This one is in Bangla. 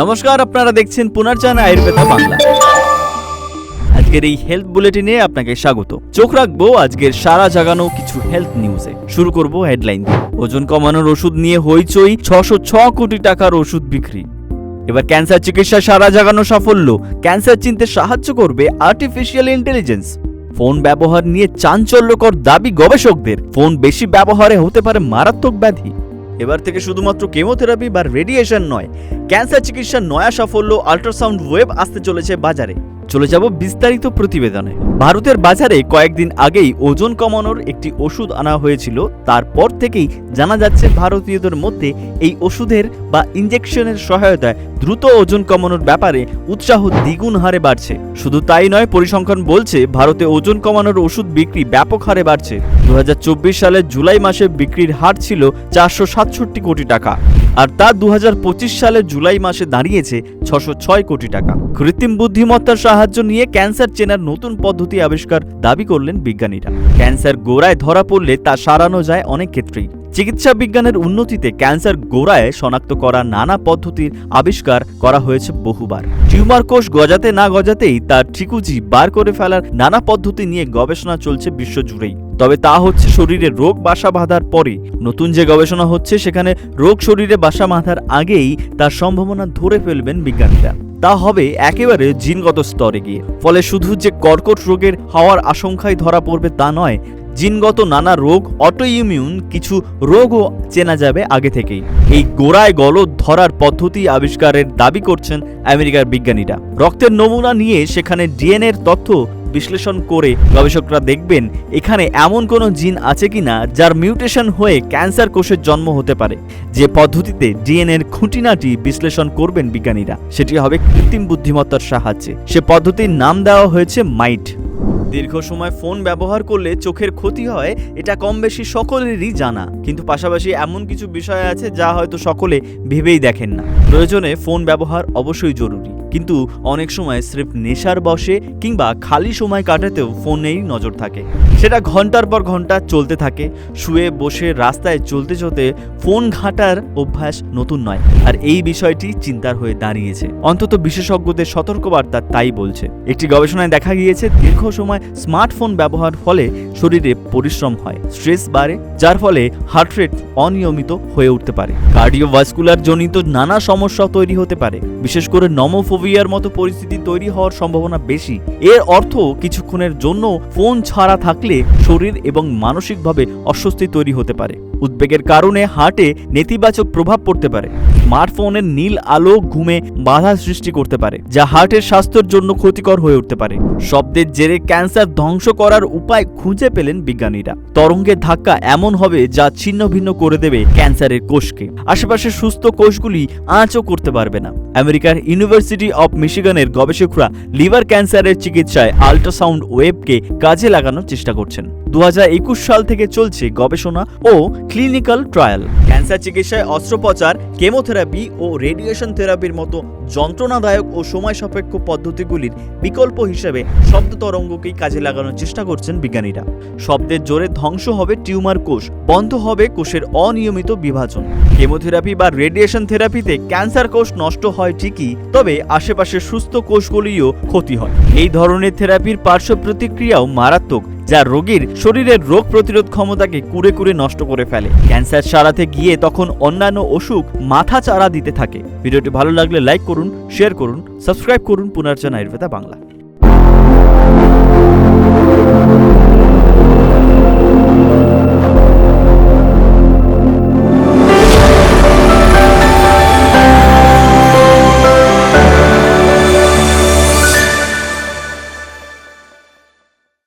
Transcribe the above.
নমস্কার, আপনারা দেখছেন পুনর্জান আয়ুর্বেদা বাংলা। আজকের এই হেলথ বুলেটিনে আপনাকে স্বাগত। চোখ রাখব আজকের সারা জাগানো কিছু হেলথ নিউজে শুরু করব হেডলাইন। ওজন কমানোর ওষুধ নিয়ে হইচই, ছশো ছ কোটি টাকার ওষুধ বিক্রি। এবার ক্যান্সার চিকিৎসা সারা জাগানো সাফল্য। ক্যান্সার চিনতে সাহায্য করবে আর্টিফিশিয়াল ইন্টেলিজেন্স ফোন ব্যবহার নিয়ে চাঞ্চল্যকর দাবি গবেষকদের। ফোন বেশি ব্যবহারে হতে পারে মারাত্মক ব্যাধি। এবার থেকে শুধুমাত্র কেমোথেরাপি বা রেডিয়েশন নয়, ক্যান্সার চিকিৎসার নয়া সাফল্য আল্ট্রাসাউন্ড ওয়েব আসতে চলেছে বাজারে। চলে যাব বিস্তারিত প্রতিবেদনে। ভারতের বাজারে কয়েকদিন আগেই ওজন কমানোর একটি ওষুধ আনা হয়েছিল। তারপর থেকেই জানা যাচ্ছে ভারতীয়দের মধ্যে এই ওষুধের বা ইঞ্জেকশনের সহায়তায় দ্রুত ওজন কমানোর ব্যাপারে উৎসাহ দ্বিগুণ হারে বাড়ছে। শুধু তাই নয়, পরিসংখ্যান বলছে ভারতে ওজন কমানোর ওষুধ বিক্রি ব্যাপক হারে বাড়ছে। দু সালের জুলাই মাসে বিক্রির হার ছিল চারশো সাতষট্টি কোটি টাকা। আর তা দু হাজার পঁচিশ সালের জুলাই মাসে দাঁড়িয়েছে ছশো ছয় কোটি টাকা। কৃত্রিম বুদ্ধিমত্তার সাহায্য নিয়ে ক্যান্সার চেনার নতুন পদ্ধতি আবিষ্কার দাবি করলেন বিজ্ঞানীরা। ক্যান্সার গোড়ায় ধরা পড়লে তা সারানো যায় অনেক ক্ষেত্রেই। চিকিৎসা বিজ্ঞানের উন্নতিতে ক্যান্সার গোড়ায় শনাক্ত করা নানা পদ্ধতির আবিষ্কার করা হয়েছে বহুবার। টিউমার কোষ গজাতে না গজাতেই তার ঠিকুজি বার করে ফেলার নানা পদ্ধতি নিয়ে গবেষণা চলছে বিশ্বজুড়েই। তবে তা হচ্ছে শরীরে রোগ বাসা বাঁধার পরে নতুন যে গবেষণা হচ্ছে, সেখানে রোগ শরীরে বাসা বাঁধার আগেই তার সম্ভাবনা ধরে ফেলবেন বিজ্ঞানীরা। তা হবে একেবারে জিনগত স্তরে গিয়ে। ফলে শুধু যে কর্কট রোগের হওয়ার আশঙ্কায় ধরা পড়বে তা নয়, জিনগত নানা রোগ অটো ইমিউন কিছু রোগও চেনা যাবে আগে থেকেই। এই গোড়ায় গলদ ধরার পদ্ধতি আবিষ্কারের দাবি করছেন আমেরিকার বিজ্ঞানীরা। রক্তের নমুনা নিয়ে সেখানে ডিএনএর তথ্য বিশ্লেষণ করে গবেষকরা দেখবেন এখানে এমন কোনো জিন আছে কিনা যার মিউটেশন হয়ে ক্যান্সার কোষের জন্ম হতে পারে। যে পদ্ধতিতে ডিএনএর খুঁটিনাটি বিশ্লেষণ করবেন বিজ্ঞানীরা, সেটি হবে কৃত্রিম বুদ্ধিমত্তার সাহায্যে। সে পদ্ধতির নাম দেওয়া হয়েছে মাইট। দীর্ঘ সময় ফোন ব্যবহার করলে চোখের ক্ষতি হয়, এটা কম বেশি সকলেরই জানা। কিন্তু পাশাপাশি এমন কিছু বিষয় আছে যা হয়তো সকলে ভেবেই দেখেন না। প্রয়োজনে ফোন ব্যবহার অবশ্যই জরুরি। কিন্তু অনেক সময় স্রেফ নেশার বসে কিংবা খালি সময় কাটাতেও ফোনেই নজর থাকে। সেটা ঘণ্টার পর ঘণ্টা চলতে থাকে। শুয়ে বসে রাস্তায় চলতে চলতে ফোন ঘাটার অভ্যাস নতুন নয়। আর এই বিষয়টি চিন্তার হয়ে দাঁড়িয়েছে। অন্তত বিশেষজ্ঞদের সতর্কবার্তা তাই বলছে। একটি গবেষণায় দেখা গিয়েছে, দীর্ঘ সময় স্মার্টফোন ব্যবহার ফলে শরীরে পরিশ্রম হয়, স্ট্রেস বাড়ে, যার ফলে হার্ট রেট অনিয়মিত হয়ে উঠতে পারে। কার্ডিওভাস্কুলার জনিত নানা সমস্যা তৈরি হতে পারে। বিশেষ করে নমোফোবিয়ার মতো পরিস্থিতি তৈরি হওয়ার সম্ভাবনা বেশি। এর অর্থ কিছুক্ষণের জন্য ফোন ছাড়া থাকলে শরীর এবং মানসিকভাবে অস্বস্তি তৈরি হতে পারে। উদ্বেগের কারণে হার্টে নেতিবাচক প্রভাব পড়তে পারে। স্মার্টফোনের নীল আলো ঘুমে বাধা সৃষ্টি করতে পারে, যা হার্টের স্বাস্থ্যের জন্য ক্ষতিকর হয়ে উঠতে পারে। শব্দের জেরে ক্যান্সার ধ্বংস করার উপায় খুঁজে পেলেন বিজ্ঞানীরা। তরঙ্গের ধাক্কা এমন হবে যা ছিন্ন ভিন্ন করে দেবে ক্যান্সারের কোষকে। আশেপাশে সুস্থ কোষগুলি আঁচও করতে পারবে না। আমেরিকার ইউনিভার্সিটি অব মিশিগানের গবেষকরা লিভার ক্যান্সারের চিকিৎসায় আল্ট্রাসাউন্ড ওয়েবকে কাজে লাগানোর চেষ্টা করছেন। দু হাজার একুশ সাল থেকে চলছে গবেষণা ও ক্লিনিক্যাল ট্রায়াল। ক্যান্সার চিকিৎসায় অস্ত্রোপচার, কেমোথেরাপি ও রেডিয়েশন থেরাপির মতো যন্ত্রণাদায়ক ও সময় সাপেক্ষ পদ্ধতিগুলির বিকল্প হিসেবে শব্দ তরঙ্গকেই কাজে লাগানোর চেষ্টা করছেন বিজ্ঞানীরা। শব্দের জোরে ধ্বংস হবে টিউমার কোষ, বন্ধ হবে কোষের অনিয়মিত বিভাজন। কেমোথেরাপি বা রেডিয়েশন থেরাপিতে ক্যান্সার কোষ নষ্ট হয় ঠিকই, তবে আশেপাশের সুস্থ কোষগুলিও ক্ষতি হয়। এই ধরনের থেরাপির পার্শ্ব প্রতিক্রিয়াও মারাত্মক যা রোগীর শরীরের রোগ প্রতিরোধ ক্ষমতাকে কুড়ে কুড়ে নষ্ট করে ফেলে। ক্যান্সার সারাতে গিয়ে তখন অন্যান্য অসুখ মাথা চারা দিতে থাকে। ভিডিওটি ভালো লাগলে লাইক করুন, শেয়ার করুন, সাবস্ক্রাইব করুন পুনর্জন আয়ুর্বেদা বাংলা।